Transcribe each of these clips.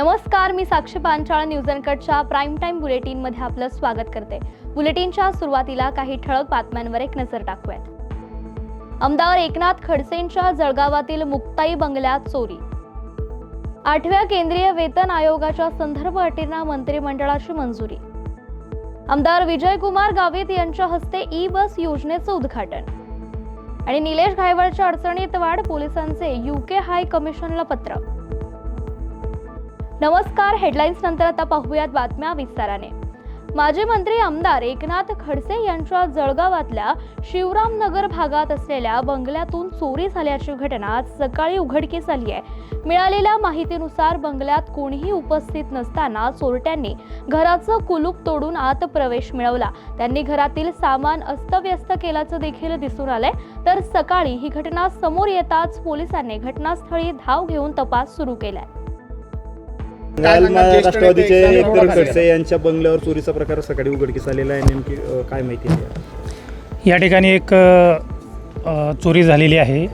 नमस्कार मी साक्षी पांचाळ न्यूज अँडकटच्या प्राईम टाईम बुलेटिनमध्ये आपलं स्वागत करते. बुलेटिनच्या सुरुवातीला काही ठळक बातम्यांवर एक नजर टाकूयात. आमदार एकनाथ खडसेंच्या जळगावातील मुक्ताई बंगल्यात चोरी. आठव्या केंद्रीय वेतन आयोगाच्या संदर्भ अटींना मंत्रिमंडळाची मंजुरी. आमदार विजयकुमार गावित यांच्या हस्ते ई बस योजनेचं उद्घाटन. आणि निलेश घायवळच्या अडचणीत वाढ पोलिसांचे युके हाय कमिशनला पत्र. नमस्कार हेडलाईन्स नंतर आता पाहूयात बातम्या विस्ताराने. माजी मंत्री आमदार एकनाथ खडसे यांच्या जळगावातल्या शिवरामनगर भागात असलेल्या बंगल्यातून चोरी झाल्याची घटना आज सकाळी उघडकीस आली आहे. मिळालेल्या माहितीनुसार बंगल्यात कोणीही उपस्थित नसताना चोरट्यांनी घराचं कुलूप तोडून आत प्रवेश मिळवला. त्यांनी घरातील सामान अस्तव्यस्त केल्याचं देखील दिसून आलंय. तर सकाळी ही घटना समोर येताच पोलिसांनी घटनास्थळी धाव घेऊन तपास सुरू केलाय. काल राष्ट्रवादीचे एकनाथ खडसे यांच्या बंगल्यावर चोरीचा प्रकार सकाळी उघडकीस आलेला आहे. नेमकी काय माहिती आहे? या ठिकाणी एक चोरी झालेली आहे.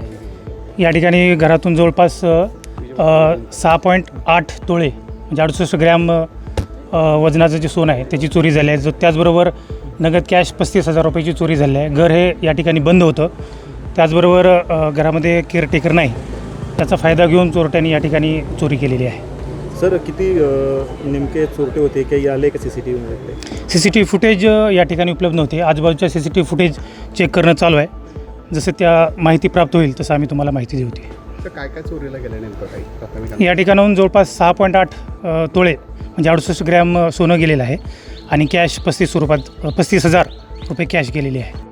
या ठिकाणी घरातून जवळपास सहा पॉईंट आठ तोळे म्हणजे अडुसष्ट ग्रॅम वजनाचं जे सोनं आहे त्याची चोरी झाली आहे. जो त्याचबरोबर नगद कॅश पस्तीस हजार रुपयाची चोरी झाली आहे. घर हे या ठिकाणी बंद होतं. त्याचबरोबर घरामध्ये केअरटेकर नाही. त्याचा फायदा घेऊन चोरट्यांनी या ठिकाणी चोरी केलेली आहे. सर किती नेमके चोरटे होते? काही आले का सी सी टी व्हीमध्ये C C T V footage या ठिकाणी उपलब्ध नव्हते. आजूबाजूच्या C C T V footage check करणं चालू आहे. जसं त्या माहिती प्राप्त होईल तसं आम्ही तुम्हाला माहिती देऊ ती. तर काय काय चोरीला गेलं नेमकं काही प्राथमिक या ठिकाणाहून जवळपास सहा पॉईंट आठ तोळे म्हणजे अडुसष्ट ग्रॅम सोनं गेलेलं आहे. आणि कॅश पस्तीस स्वरूपात पस्तीस हजार रुपये कॅश गेलेली आहे.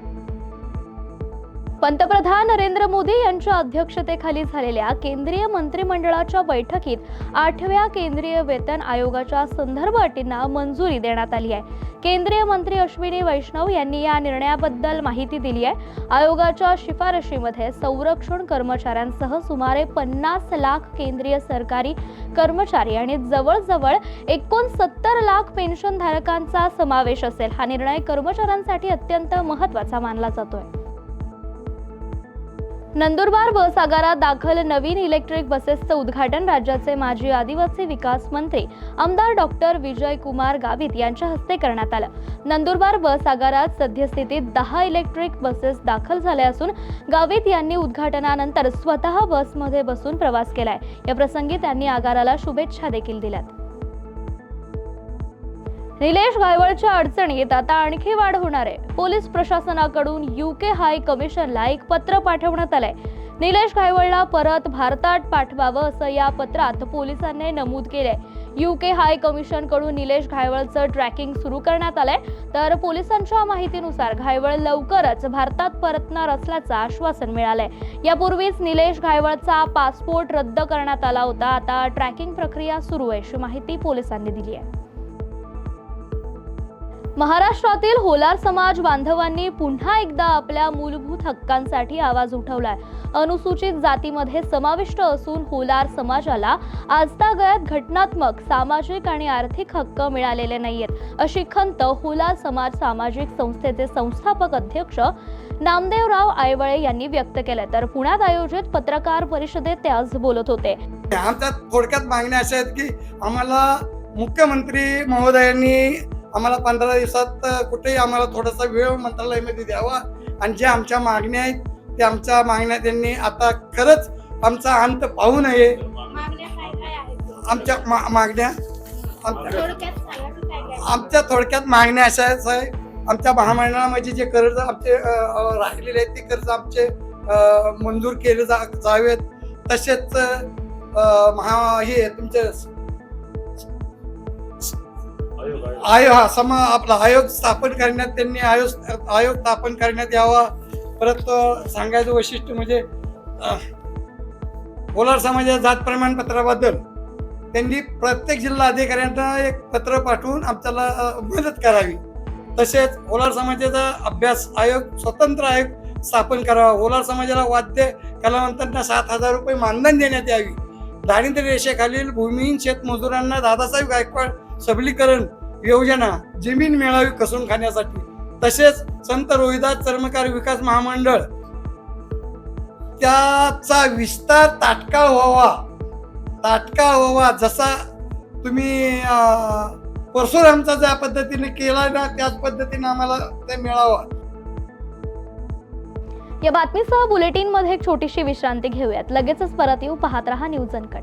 पंतप्रधान नरेंद्र मोदी यांच्या अध्यक्षतेखाली झालेल्या केंद्रीय मंत्रिमंडळाच्या बैठकीत आठव्या केंद्रीय वेतन आयोगाच्या संदर्भ अटींना मंजुरी देण्यात आली आहे. केंद्रीय मंत्री अश्विनी वैष्णव यांनी या निर्णयाबद्दल माहिती दिली आहे. आयोगाच्या शिफारशीमध्ये संरक्षण कर्मचाऱ्यांसह सुमारे पन्नास लाख केंद्रीय सरकारी कर्मचारी आणि जवळजवळ एकोणसत्तर लाख पेन्शनधारकांचा समावेश असेल. हा निर्णय कर्मचाऱ्यांसाठी अत्यंत महत्त्वाचा मानला जातोय. नंदुरबार बस आगारात दाखल नवीन इलेक्ट्रिक बसेसचं उद्घाटन राज्याचे माजी आदिवासी विकास मंत्री आमदार डॉक्टर विजय कुमार गावित यांच्या हस्ते करण्यात आलं. नंदुरबार बस आगारात सद्यस्थितीत दहा इलेक्ट्रिक बसेस दाखल झाल्या असून गावित यांनी उद्घाटनानंतर स्वतः बसमध्ये बसून प्रवास केलाय. या प्रसंगी त्यांनी आगाराला शुभेच्छा देखील दिल्यात. निलेश गायवळच्या अडचणीत आता आणखी वाढ होणार आहे. पोलीस प्रशासनाकडून युके हाय कमिशनला एक पत्र पाठवण्यात आलंय. निलेश गायवळला परत भारतात पाठवावं असं या पत्रात पोलिसांनी नमूद केलंय. युके हाय कमिशनकडून निलेश घायवळचं ट्रॅकिंग सुरू करण्यात आलंय. तर पोलिसांच्या माहितीनुसार घायवळ लवकरच भारतात परतणार असल्याचं आश्वासन मिळालंय. यापूर्वीच निलेश घायवळचा पासपोर्ट रद्द करण्यात आला होता. आता ट्रॅकिंग प्रक्रिया सुरू आहे अशी माहिती पोलिसांनी दिली आहे. महाराष्ट्रातील होलार समाज बांधवांनी पुन्हा एकदा आपल्या मूलभूत हक्कांसाठी आवाज उठवलाय. अनुसूचित जातीमध्ये समाविष्ट असून होलार समाजाला आजतागयात घटनात्मक सामाजिक आणि आर्थिक हक्क मिळालेले नाहीयेत. अशी खंत होलार समाज सामाजिक संस्थेचे संस्थापक अध्यक्ष नामदेवराव आयवळे यांनी व्यक्त केलंय. तर पुण्यात आयोजित पत्रकार परिषदेत ते आज बोलत होते. आमच्या थोडक्यात मागण्या अशा आहेत की आम्हाला मुख्यमंत्री महोदयांनी आम्हाला पंधरा दिवसात कुठेही आम्हाला थोडासा वेळ मंत्रालयामध्ये द्यावा. आणि ज्या आमच्या मागण्या आहेत त्या आमच्या मागण्या त्यांनी आता खरंच आमचा अंत पाहू नये. आमच्या मा- मागण्या? आमच्या आमच्या थोडक्यात मागण्या अशा साहेब. आमच्या महामंडळामध्ये जे कर्ज आमचे राहिलेले आहेत ते कर्ज आमचे मंजूर केले जा जावेत. तसेच महा हे तुमचे आयोग हा समा आपला आयोग स्थापन करण्यात त्यांनी आयोग आयोग स्थापन करण्यात यावा. परत सांगायचं वैशिष्ट्य म्हणजे कोलार समाजाच्या जात प्रमाणपत्राबद्दल त्यांनी प्रत्येक जिल्हा अधिकाऱ्यांना एक पत्र पाठवून आमच्याला मदत करावी. तसेच होलार समाजाचा अभ्यास आयोग स्वतंत्र आयोग स्थापन करावा. होलार समाजाला वाद्य कलावंतांना सात हजार रुपये मानधन देण्यात यावी. दारिद्र्य रेषेखालील भूमिहीन शेतमजुरांना दादासाहेब गायकवाड सबलीकरण योजना जमीन मिळावी कसून खाण्यासाठी. तसेच संत रोहिदास चर्मकार विकास महामंडळ. त्याचा विस्तार तात्काळ व्हावा. तात्काळ व्हावा. जसा तुम्ही परशुरामचा ज्या पद्धतीने केला ना त्याच पद्धतीने आम्हाला ते मिळावं. या बातमीसह बुलेटिनमध्ये एक छोटीशी विश्रांती घेऊयात. लगेचच परत येऊ. पाहत रहा न्यूज अनकट.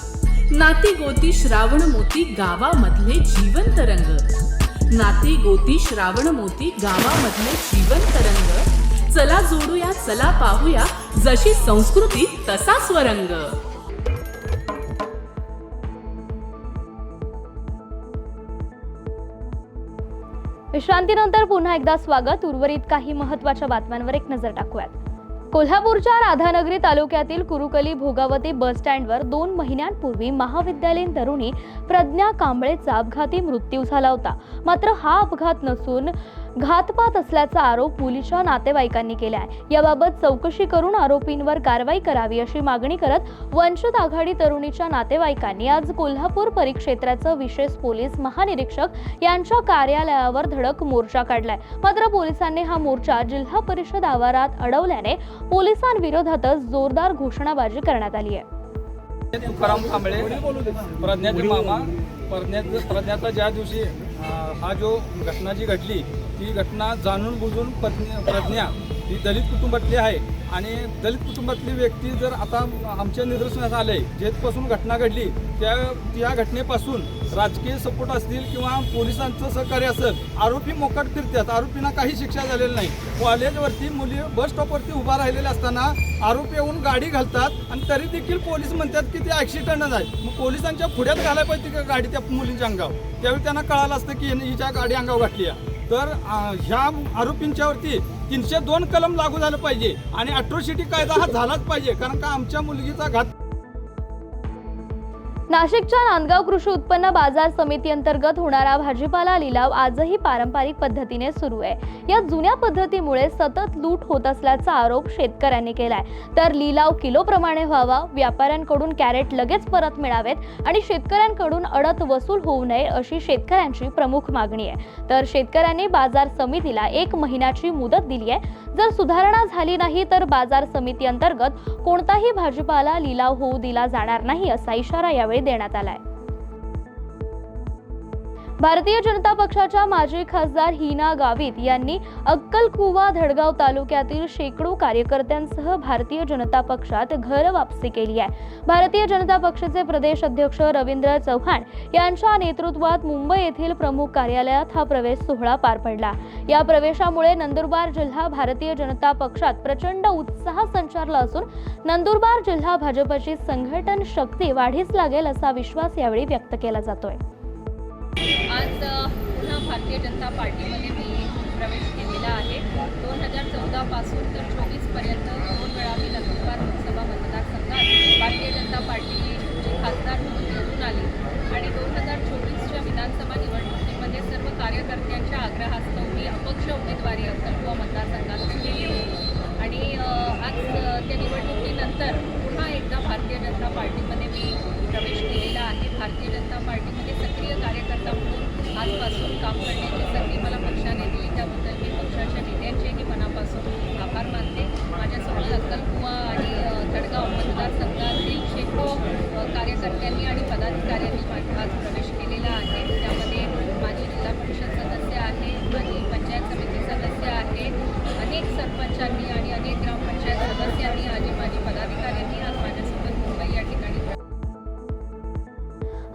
नाती गोती श्रावण मोती गावामधले जिवंत रंग. नाती गोती श्रावण मोती गावामधले जिवंत रंग. चला जोडूया चला पाहूया जशी संस्कृती तसा स्वरंग. विश्रांतीनंतर पुन्हा एकदा स्वागत. उर्वरित काही महत्त्वाच्या बातम्यांवर एक नजर टाकूयात. कोल्हापूरच्या राधानगरी तालुक्यातील कुरुकली भोगावती बस स्टँडवर दोन महिन्यांपूर्वी महाविद्यालयीन तरुणी प्रज्ञा कांबळेचा अपघाती मृत्यू झाला होता. मात्र हा अपघात नसून घातपात असल्याचा आरोप मुलीच्या नातेवाईकांनी केला आहे याबाबत चौकशी करून आरोपींवर कारवाई करावी अशी मागणी करत वंचित आघाडी तरुणीच्या नातेवाईकांनी आज कोल्हापूर परिक्षेत्राचं विशेष पोलीस महानिरीक्षक यांच्या कार्यालयावर धडक मोर्चा काढलाय. मात्र पोलिसांनी हा मोर्चा जिल्हा परिषद आवारात अडवल्याने पोलिसांविरोधातच जोरदार घोषणाबाजी करण्यात आली आहे. तुकाराम कांबळे प्रज्ञाचे मामा प्रज्ञा प्रज्ञाचा ज्या दिवशी हा जो घटना जी घडली ही घटना जाणून बुजून पत्नी प्रज्ञा ही दलित कुटुंबातली आहे. आणि दलित कुटुंबातली व्यक्ती जर आता आमच्या निदर्शनास आले जेथपासून घटना घडली त्या त्या घटनेपासून राजकीय सपोर्ट असतील किंवा पोलिसांचं सहकार्य असेल आरोपी मोकाट फिरतात आरोपींना काही शिक्षा झालेली नाही. कॉलेजवरती मुली बस स्टॉपवरती उभा राहिलेल्या असताना आरोपी येऊन गाडी घालतात आणि तरी देखील पोलीस म्हणतात की ते ॲक्सिडेंटच आहे. मग पोलिसांच्या पुढ्यात घालायला पाहिजे का गाडी त्या मुलींच्या अंगावर? त्यावेळी त्यांना कळालं असतं की हिच्या गाडी अंगावर घातली आहे. तर ह्या आरोपींच्यावरती तीनशे दोन कलम लागू झालं पाहिजे आणि अट्रोसिटी कायदा हा झालाच पाहिजे कारण का आमच्या मुलगीचा घात नाशिकच्या नांदगाव कृषी उत्पन्न बाजार समिती अंतर्गत होणारा भाजीपाला लिलाव आजही पारंपरिक पद्धतीने सुरू आहे. या जुन्या पद्धतीमुळे सतत लूट होत असल्याचा आरोप शेतकऱ्यांनी केलाय. तर लिलाव किलोप्रमाणे व्हावा व्यापाऱ्यांकडून कॅरेट लगेच परत मिळावेत आणि शेतकऱ्यांकडून अडत वसूल होऊ नये अशी शेतकऱ्यांची प्रमुख मागणी आहे. तर शेतकऱ्यांनी बाजार समितीला एक महिन्याची मुदत दिली आहे जर सुधारणा झाली नाही तर बाजार समिती अंतर्गत कोणताही भाजीपाला लिलाव होऊ दिला जाणार नाही असा इशारा यावेळी देण्यात आलाय. भारतीय जनता पक्षाच्या माजी खासदार हिना गावित यांनी अक्कलकुवा धडगाव तालुक्यातील शेकडो कार्यकर्त्यांसह भारतीय जनता पक्षात घर वापसी केली आहे. भारतीय जनता पक्षाचे प्रदेश अध्यक्ष रवींद्र चव्हाण यांच्या नेतृत्वात मुंबई येथील प्रमुख कार्यालयात हा प्रवेश सोहळा पार पडला. या प्रवेशामुळे नंदुरबार जिल्हा भारतीय जनता पक्षात प्रचंड उत्साह संचारला असून नंदुरबार जिल्हा भाजपची संघटन शक्ती वाढीस लागेल असा विश्वास यावेळी व्यक्त केला जातोय. आज पुन्हा भारतीय जनता पार्टीमध्ये मी प्रवेश केलेला आहे. दोन हजार चौदापासून तर चोवीसपर्यंत दोन वेळा मी नंदुरबार लोकसभा मतदारसंघात भारतीय जनता पार्टीचे खासदार म्हणून निवडून आले. आणि दोन हजार चोवीसच्या विधानसभा निवडणुकीमध्ये सर्व कार्यकर्त्यांच्या आग्रहास्तव मी अपक्ष उमेदवारी अक्कलकुवा मतदारसंघात केली होती. आणि आज त्या निवडणुकीनंतर पुन्हा एकदा भारतीय जनता पार्टीमध्ये मी प्रवेश केलेला आहे. भारतीय जनता पार्टीमध्ये सक्रिय कार्यकर्ते आजपासून काम करणार.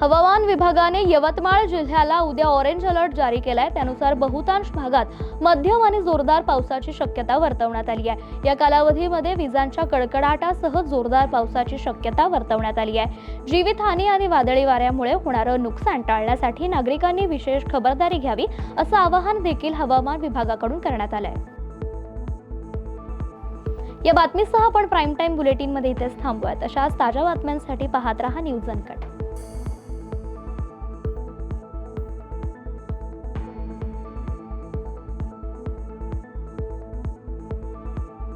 हवामान विभागाने यवतमाळ जिल्ह्याला उद्या ऑरेंज अलर्ट जारी केलाय. त्यानुसार बहुतांश भागात मध्यम आणि जोरदार पावसाची शक्यता वर्तवण्यात आली आहे. या कालावधीमध्ये विजांच्या कडकडाटासह जोरदार पावसाची शक्यता वर्तवण्यात आली आहे. जीवितहानी आणि वादळी वाऱ्यामुळे होणारं नुकसान टाळण्यासाठी नागरिकांनी विशेष खबरदारी घ्यावी असं आवाहन देखील हवामान विभागाकडून करण्यात आलंय. या बातमीसह आपण प्राईम टाईम बुलेटिनमध्ये इथेच थांबूयात. अशाच ताज्या बातम्यांसाठी पाहत रहा न्यूज अनकट.